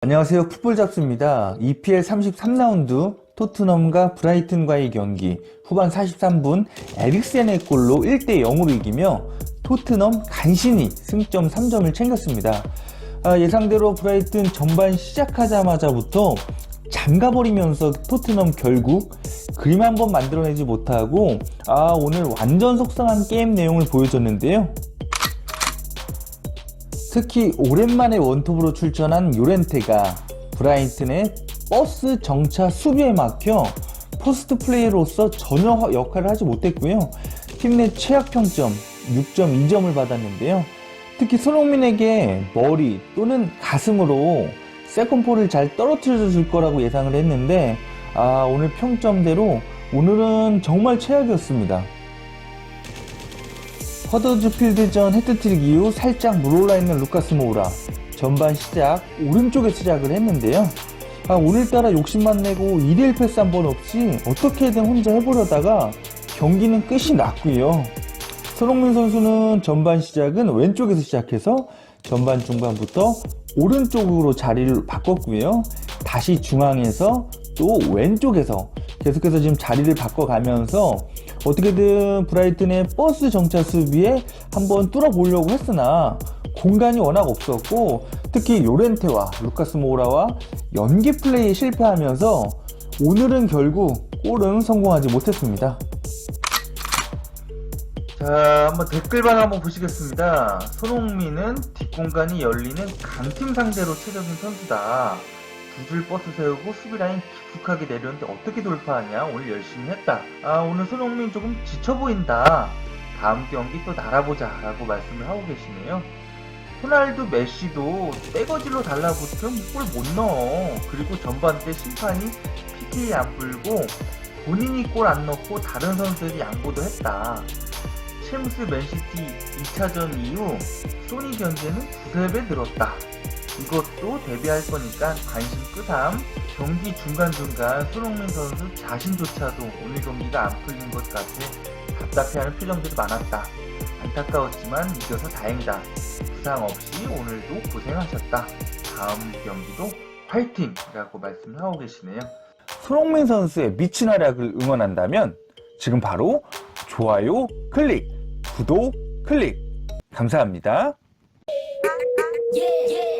안녕하세요. 풋볼 잡스입니다. EPL 33라운드 토트넘과 브라이튼과의 경기 후반 43분 에릭센의 골로 1대 0으로 이기며 토트넘 간신히 승점 3점을 챙겼습니다. 아, 예상대로 브라이튼 전반 시작하자마자부터 잠가버리면서 토트넘 결국 그림 한번 만들어내지 못하고 아, 오늘 완전 속상한 게임 내용을 보여줬는데요. 특히 오랜만에 원톱으로 출전한 요렌테가 브라이튼의 버스 정차 수비에 막혀 포스트 플레이로서 전혀 화- 역할을 하지 못했고요. 팀 내 최악 평점 6.2점을 받았는데요. 특히 손흥민에게 머리 또는 가슴으로 세컨볼을 잘 떨어뜨려 줄 거라고 예상을 했는데 아 오늘 평점대로 오늘은 정말 최악이었습니다. 허더즈필드전 헤트트릭 이후 살짝 물올라 있는 루카스 모우라. 전반 시작 오른쪽에 시작을 했는데요. 아, 오늘따라 욕심만 내고 1일 패스 한 번 없이 어떻게든 혼자 해보려다가 경기는 끝이 났고요. 손흥민 선수는 전반 시작은 왼쪽에서 시작해서 전반 중반부터 오른쪽으로 자리를 바꿨고요. 다시 중앙에서 또 왼쪽에서 계속해서 지금 자리를 바꿔가면서 어떻게든 브라이튼의 버스 정차 수비에 한번 뚫어보려고 했으나 공간이 워낙 없었고 특히 요렌테와 루카스 모우라와 연계 플레이에 실패하면서 오늘은 결국 골은 성공하지 못했습니다. 자, 한번 댓글방 한번 보시겠습니다. 손흥민은 뒷공간이 열리는 강팀 상대로 최적인 선수다. 두줄 버스 세우고 수비 라인 깊숙하게 내렸는데 어떻게 돌파하냐? 오늘 열심히 했다. 아, 오늘 손흥민 조금 지쳐 보인다. 다음 경기 또 날아보자. 라고 말씀을 하고 계시네요. 호날두 메시도 떼거질로 달라붙으면 골못 넣어. 그리고 전반 때 심판이 PK 안 불고 본인이 골 안 넣고 다른 선수들이 양보도 했다. 챔스 맨시티 2차전 이후 소니 견제는 두세 배 늘었다. 이것도 대비할 거니까 관심 끄삼. 경기 중간중간 손흥민 선수 자신조차도 오늘 경기가 안 풀린 것 같아 답답해하는 표정들이 많았다. 안타까웠지만 이겨서 다행이다. 부상 없이 오늘도 고생하셨다. 다음 경기도 화이팅! 이라고 말씀을 하고 계시네요. 손흥민 선수의 미친 활약을 응원한다면 지금 바로 좋아요 클릭, 구독 클릭. 감사합니다. yeah, yeah.